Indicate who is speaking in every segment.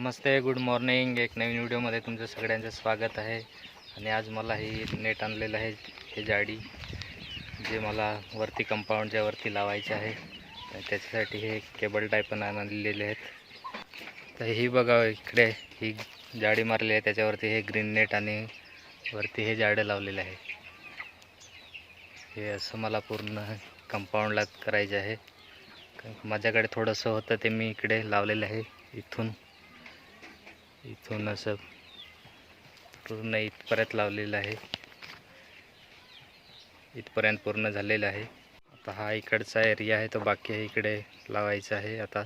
Speaker 1: नमस्ते good morning एक नवीन व्हिडिओमध्ये तुमचं सगळ्यांचं स्वागत आहे. आणि आज मला हे नेट आणलेलं आहे हे जाडी जे मला वरती कंपाऊंडच्या वरती लावायचे आहे. त्याच्यासाठी हे केबल टाईप पण आणलेले आहेत. तर ही बघा इकडे ही जाडी मारली आहे. त्याच्यावरती हे ग्रीन नेट आणि वरती हे जाडं लावलेलं आहे. हे असं मला पूर्ण कंपाऊंडला करायचं आहे. माझ्याकडे थोडंसं होतं ते मी इकडे लावलेलं आहे इथून. इथून असं पूर्ण इथपर्यंत लावलेलं आहे. इथपर्यंत पूर्ण झालेलं आहे. आता हा इकडचा एरिया आहे तो बाकी आहे इकडे लावायचा आहे आता.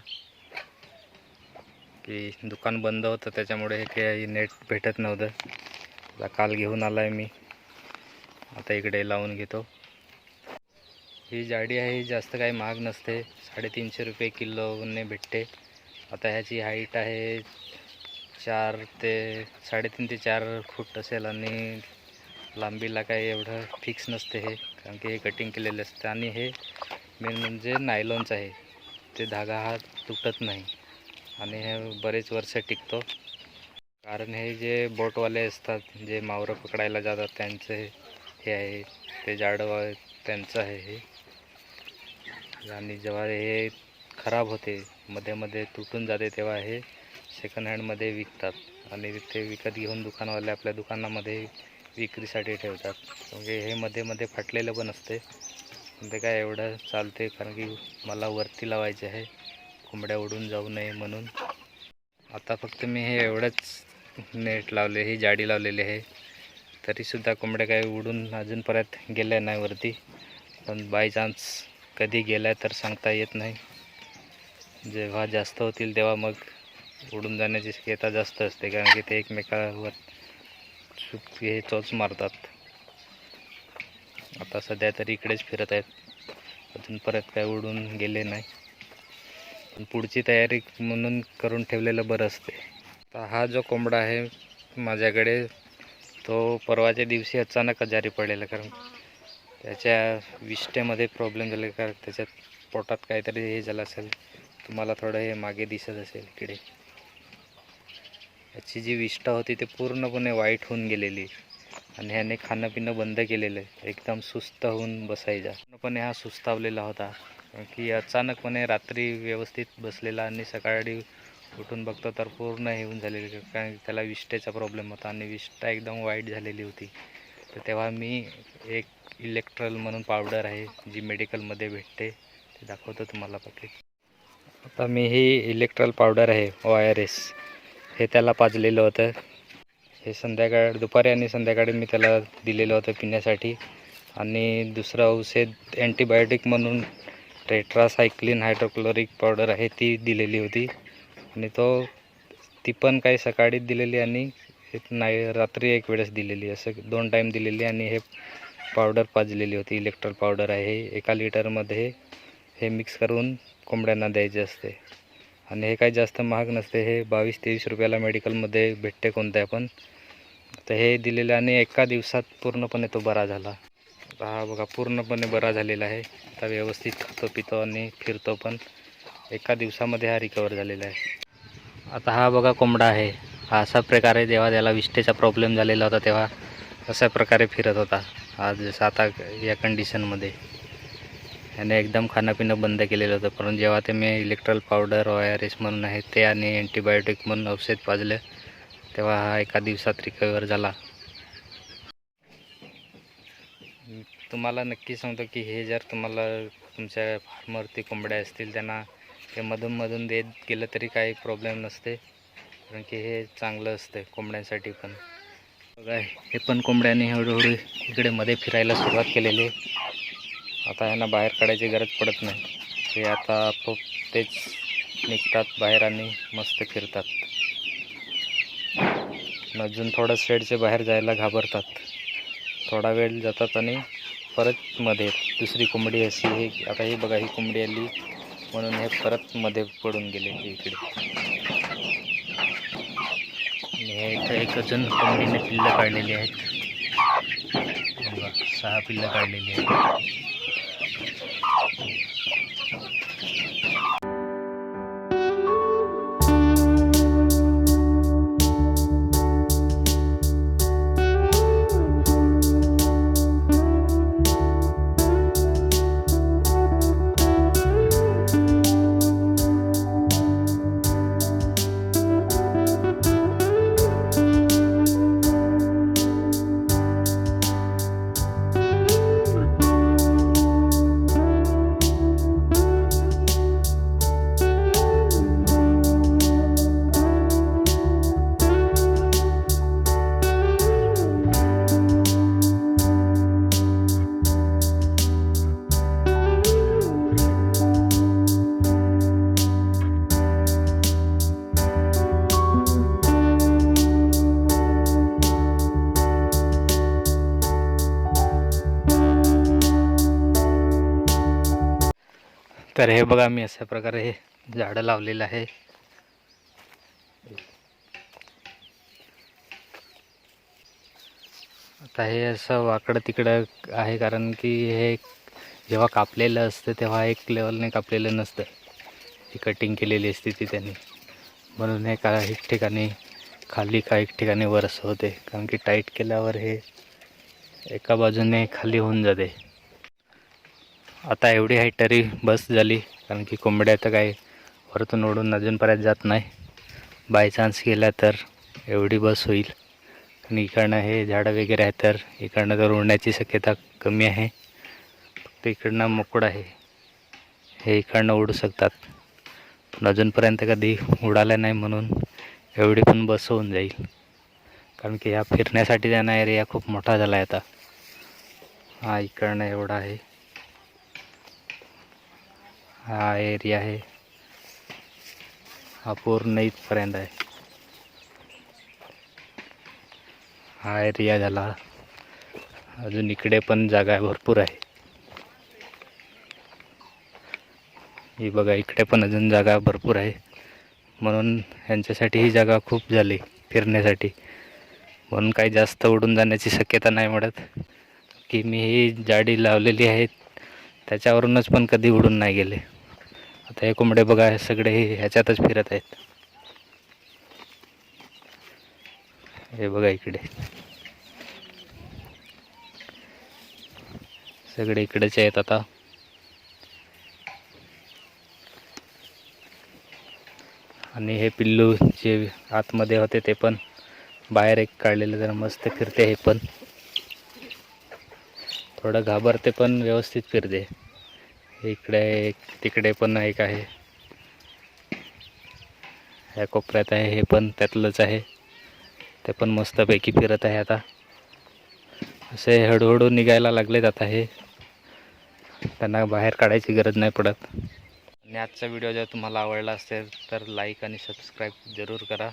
Speaker 1: की दुकान बंद होतं त्याच्यामुळे हे काही नेट भेटत नव्हतं. आता काल घेऊन आला आहे मी. आता इकडे लावून घेतो. ही जाडी आहे ही जास्त काही महाग नसते. साडेतीनशे रुपये किलोने भेटते. आता ह्याची हाईट आहे चार ते साडेतीन ते चार फूट असेल आणि लांबीला काही एवढं फिक्स नसते हे कारण की हे कटिंग केलेले असते आणि हे मेन म्हणजे नायलॉनचं आहे. ते धागा हा तुटत नाही आणि हे बरेच वर्ष टिकतो. कारण हे जे बोटवाले असतात जे मावरं पकडायला जातात त्यांचं हे आहे ते जाडं त्यांचं आहे हे. आणि जेव्हा हे खराब होते मध्ये मध्ये तुटून जाते तेव्हा हे सेकंड हँडमध्ये विकतात. आणि ते विकत घेऊन दुकानवाले आपल्या दुकानामध्ये विक्रीसाठी ठेवतात. म्हणजे हे मध्ये मध्ये फाटलेलं पण असते. पण ते काय एवढं चालते कारण की मला वरती लावायचे आहे. कोंबड्या उडून जाऊ नये म्हणून. आता फक्त मी हे एवढंच नेट लावले ही जाडी लावलेली आहे. तरीसुद्धा कोंबड्या काही उडून अजूनपर्यंत गेल्या नाही वरती. पण बाय चान्स कधी गेल्या तर सांगता येत नाही. जेव्हा जास्त होतील तेव्हा मग उडून जाण्याची शक्यता जास्त असते कारण की ते एकमेकावर चुप हे चोच मारतात. आता सध्या तरी इकडेच फिरत आहेत. अजून परत काय उडून गेले नाही. पण पुढची तयारी म्हणून करून ठेवलेलं बरं असते. आता हा जो कोंबडा आहे माझ्याकडे तो परवाच्या दिवशी अचानक आजारी पडलेला कारण त्याच्या विष्टेमध्ये प्रॉब्लेम झाले कारण त्याच्यात पोटात काहीतरी हे झालं असेल. तुम्हाला थोडं हे मागे दिसत असेल इकडे याची जी विष्ठा होती ते पूर्णपणे वाईट होऊन गेलेली. आणि ह्याने खाणं पिणं बंद केलेलं आहे. एकदम सुस्त होऊन बसायचा. पूर्णपणे हा सुस्तावलेला होता. कारण की अचानकपणे रात्री व्यवस्थित बसलेला आणि सकाळी उठून बघतो तर पूर्ण हे होऊन झालेली कारण त्याला विष्ठेचा प्रॉब्लेम होता आणि विष्ठा एकदम वाईट झालेली होती. तर तेव्हा मी एक इलेक्ट्रल म्हणून पावडर आहे जी मेडिकलमध्ये भेटते ते दाखवतो तुम्हाला पाकिट आता मी ही इलेक्ट्रल पावडर आहे ओ आर एस हे त्याला पाजलेलं होतं. हे संध्याकाळ दुपारी आणि संध्याकाळी मी त्याला दिलेलं होतं पिण्यासाठी. आणि दुसरं औषध अँटीबायोटिक म्हणून टेट्रासायक्लिन हायड्रोक्लोरिक पावडर आहे ती दिलेली होती. आणि तो ती पण काही सकाळीच दिलेली आणि नाही रात्री एक वेळेस दिलेली. असं दोन टाईम दिलेली आणि हे पावडर पाजलेली होती. इलेक्ट्रॉल पावडर आहे एका लिटरमध्ये हे मिक्स करून कोंबड्यांना द्यायचे असते. आणि हे काही जास्त महाग नसते. हे बावीस तेवीस रुपयाला मेडिकलमध्ये भेटते कोणत्या पण. तर हे दिलेलं आणि एका दिवसात पूर्णपणे तो बरा झाला. हा बघा पूर्णपणे बरा झालेला आहे. आता व्यवस्थित खातो पितो आणि फिरतो पण. एका दिवसामध्ये हा रिकवर झालेला आहे. आता हा बघा कोंबडा आहे. हा अशा प्रकारे जेव्हा त्याला विष्ठेचा प्रॉब्लेम झालेला होता तेव्हा अशा प्रकारे फिरत होता. आज जसं आता या कंडिशनमध्ये याने एकदम खाणं पिणं बंद केलेलं होतं. पण जेव्हा ते मी Electral powder O R S म्हणून आहे ते आणि अँटीबायोटिक म्हणून औषध पाजलं तेव्हा हा एका दिवसात रिकवर झाला. तुम्हाला नक्की सांगतो की हे जर तुम्हाला तुमच्या फार्मवरती कोंबड्या असतील त्यांना हे मधूनमधून देत गेलं तरी काही प्रॉब्लेम नसते. कारण की हे चांगलं असते कोंबड्यांसाठी पण. बघा हे पण कोंबड्यांनी हळूहळू इकडे मध्ये फिरायला सुरुवात केलेली आहे. आता ह्यांना बाहेर काढायची गरज पडत नाही. हे आता आपोआप तेच निघतात बाहेर आणि मस्त फिरतात. अजून थोडं शेडचे बाहेर जायला घाबरतात. थोडा वेळ जातात आणि परत मध्ये दुसरी कोंबडी अशी हे आता ही बघा ही कोंबडी आली म्हणून हे परत मध्ये पडून गेले इकडे. हे इथं एक अजून कोंबडीने पिल्लं काढलेली आहेत. सहा पिल्लं काढलेली आहेत. तर हे बघा मी अशा प्रकारे हे झाडं लावलेलं आहे. आता हे असं वाकडं तिकडं आहे कारण की हे जेव्हा कापलेलं असतं तेव्हा एक लेवलने कापलेलं नसतं. ही कटिंग केलेली असते ती त्यांनी. म्हणून हे काही ठिकाणी खाली काही ठिकाणी वर असं होते. कारण की टाईट केल्यावर हे एका बाजूने खाली होऊन जाते. आता एवढी हाईट तरी बस झाली कारण की कोंबड्या तर काही वरतून ओढून अजूनपर्यंत जात नाही. बाय चान्स गेला तर एवढी बस होईल. आणि इकडनं हे झाडं वगैरे आहे तर इकडनं तर उडण्याची शक्यता कमी आहे. फक्त इकडनं मोकळं आहे. हे इकडनं उडू शकतात. पण अजूनपर्यंत कधी उडाल्या नाही म्हणून एवढी पण बस होऊन जाईल. कारण की ह्या फिरण्यासाठी त्यांना एरिया खूप मोठा झाला आहे आता. हा इकडनं एवढा आहे. हा एरिया आहे. हा पूर्ण इथपर्यंत आहे. हा एरिया झाला. अजून इकडे पण जागा भरपूर आहे. ही बघा इकडे पण अजून जागा भरपूर आहे. म्हणून ह्यांच्यासाठी ही जागा खूप झाली फिरण्यासाठी. म्हणून काही जास्त उडून जाण्याची शक्यता नाही मिळत की मी ही जाडी लावलेली आहे त्याच्यावरूनच पण कधी उडून नाही गेले. आता हे कोंबडे बघा हे सगळे ह्याच्यातच फिरत आहेत. हे बघा इकडे. सगळे इकडेच आहेत आता. आणि हे पिल्लू जे आतमध्ये होते ते पण बाहेर एक काढलेलं जरा मस्त फिरते हे पण. थोडं घाबरते पण व्यवस्थित फिरते. इकडे एक तिकडे पण एक आहे. ह्या कोपऱ्यात आहे हे पण त्यातलंच आहे. ते पण मस्तपैकी फिरत आहे आता. असे हळूहळू निघायला लागलेत आता हे त्यांना बाहेर काढायची गरज नाही पडत. आणि आजचा व्हिडिओ जर तुम्हाला आवडला असेल तर लाईक आणि सबस्क्राईब जरूर करा.